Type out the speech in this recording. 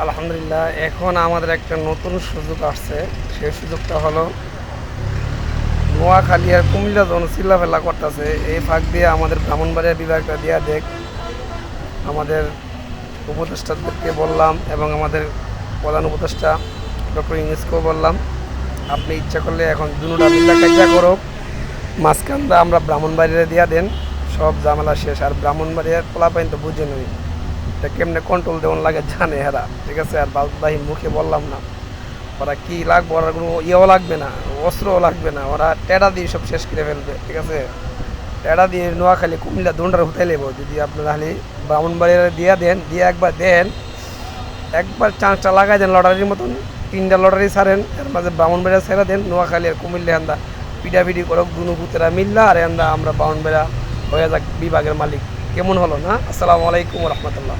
আলহামদুলিল্লাহ, এখন আমাদের একটা নতুন সুযোগ আসছে। সেই সুযোগটা হলো নোয়াখালী আর কুমিল্লা যখন চিল্লাফেলা করতেছে। এই ফাঁক দিয়ে আমাদের ব্রাহ্মণবাড়িয়া বিভাগটা দিয়া দেখ, আমাদের উপদেষ্টাদেরকে বললাম এবং আমাদের প্রধান উপদেষ্টা ডক্টর ইংলিশকেও বললাম, আপনি ইচ্ছা করলে এখন দুটা মিল্লা কাজা করো মাঝখানটা আমরা ব্রাহ্মণবাড়িয়া দিয়া দেন, সব ঝামেলা শেষ। আর ব্রাহ্মণবাড়িয়ার পোলাপাইন তো বুঝে নই। এটা কেমনে কন্ট্রোল দেওয়ান লাগে জানে হেরা। ঠিক আছে, আর বাহি মুখে বললাম না। ওরা কি লাগবে? ওরা কোনো ইয়েও লাগবে না, অস্ত্রও লাগবে না। ওরা টেডা দিয়ে সব শেষ করে ফেলবে, ঠিক আছে? টেডা দিয়ে নোয়াখালী কুমিল্লা দুন্ডার হতে লেবো। যদি আপনারা খালি ব্রাহ্মণবাড়িয়া দিয়ে দেন, দিয়ে একবার দেন, একবার চান্সটা লাগাই দেন লটারির মতন। তিনটা লটারি ছাড়েন, এর মাঝে ব্রাহ্মণবাড়িয়া ছেড়ে দেন, নোয়াখালী আর কুমিল্লা আন্দা পিটাপিটি করক, দুনু ভূতেরা মিল্লা, আর আন্দা আমরা ব্রাহ্মণবাড়িয়া হয়ে যাক বিভাগের মালিক। কেমন হলো না? আসসালামু আলাইকুম রহমতুল্লাহ।